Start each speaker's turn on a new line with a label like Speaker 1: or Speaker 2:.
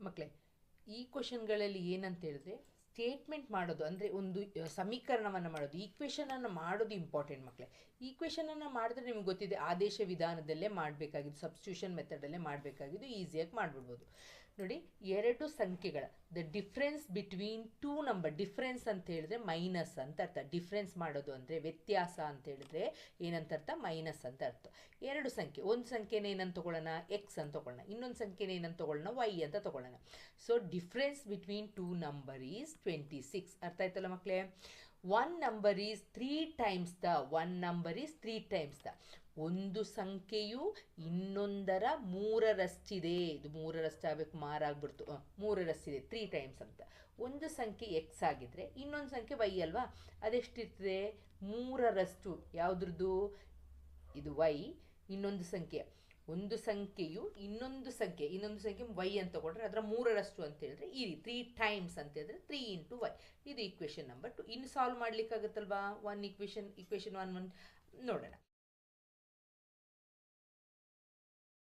Speaker 1: ಮಕ್ಕಳೇ ಈ ಕ್ವಶನ್ಗಳಲ್ಲಿ ಏನಂತ ಹೇಳಿದ್ರೆ ಸ್ಟೇಟ್ಮೆಂಟ್ ಮಾಡೋದು, ಅಂದರೆ ಒಂದು ಸಮೀಕರಣವನ್ನು ಮಾಡೋದು ಈಕ್ವೇಷನನ್ನು ಮಾಡೋದು ಇಂಪಾರ್ಟೆಂಟ್ ಮಕ್ಕಳೇ ಈಕ್ವೇಷನನ್ನು ಮಾಡಿದ್ರೆ ನಿಮ್ಗೆ ಗೊತ್ತಿದೆ, ಆದೇಶ ವಿಧಾನದಲ್ಲೇ ಮಾಡಬೇಕಾಗಿದ್ದು ಸಬ್ಸ್ಟ್ಯೂಷನ್ ಮೆಥಡಲ್ಲೇ ಮಾಡಬೇಕಾಗಿದ್ದು ಈಸಿಯಾಗಿ ಮಾಡಿಬಿಡ್ಬೋದು. ನೋಡಿ, ಎರಡು ಸಂಖ್ಯೆಗಳ the difference between two number difference ಅಂತ ಹೇಳಿದ್ರೆ ಮೈನಸ್ ಅಂತ ಅರ್ಥ. ಡಿಫ್ರೆನ್ಸ್ ಮಾಡೋದು ಅಂದರೆ ವ್ಯತ್ಯಾಸ ಅಂತ ಹೇಳಿದ್ರೆ ಏನಂತ ಅರ್ಥ? ಮೈನಸ್ ಅಂತ ಅರ್ಥ. ಎರಡು ಸಂಖ್ಯೆ, ಒಂದು ಸಂಖ್ಯೆನ ಏನಂತ ತಗೊಳ್ಳೋಣ? ಎಕ್ಸ್ ಅಂತ ತಗೊಳ್ಳೋಣ. ಇನ್ನೊಂದು ಸಂಖ್ಯೆನ ಏನಂತ ತಗೊಳ್ಳೋಣ? ವೈ ಅಂತ ತಗೊಳ್ಳೋಣ. So difference between two number is twenty six ಅರ್ಥ ಆಯ್ತಲ್ಲ ಮಕ್ಕಳೇ one number is three times the one number is three times the ಒಂದು ಸಂಖ್ಯೆಯು ಇನ್ನೊಂದರ ಮೂರರಷ್ಟಿದೆ. ಇದು ಮೂರರಷ್ಟು ಆಗಬೇಕು ಮಾರಾಗ್ಬಿಡ್ತು ಮೂರರಷ್ಟಿದೆ ತ್ರೀ ಟೈಮ್ಸ್ ಅಂತ. ಒಂದು ಸಂಖ್ಯೆ ಎಕ್ಸ್ ಆಗಿದ್ರೆ ಇನ್ನೊಂದು ಸಂಖ್ಯೆ ವೈ ಅಲ್ವಾ? ಅದೆಷ್ಟಿರ್ತದೆ? ಮೂರರಷ್ಟು. ಯಾವುದ್ರದ್ದು? ಇದು ವೈ ಇನ್ನೊಂದು ಸಂಖ್ಯೆ. ಒಂದು ಸಂಖ್ಯೆಯು ಇನ್ನೊಂದು ಸಂಖ್ಯೆ ಇನ್ನೊಂದು ಸಂಖ್ಯೆ ವೈ ಅಂತ ತಗೊಂಡ್ರೆ ಅದರ ಮೂರರಷ್ಟು ಅಂತ ಹೇಳಿದ್ರೆ ಈ ರೀತಿ ತ್ರೀ ಟೈಮ್ಸ್ ಅಂತ ಹೇಳಿದ್ರೆ ತ್ರೀ ಇಂಟು ವೈ ಇದು ಈಕ್ವೇಷನ್ ನಂಬರ್ ಟು ಇನ್ನು solve ಮಾಡ್ಲಿಕ್ಕಾಗತ್ತಲ್ವಾ? One equation equation one one ನೋಡೋಣ.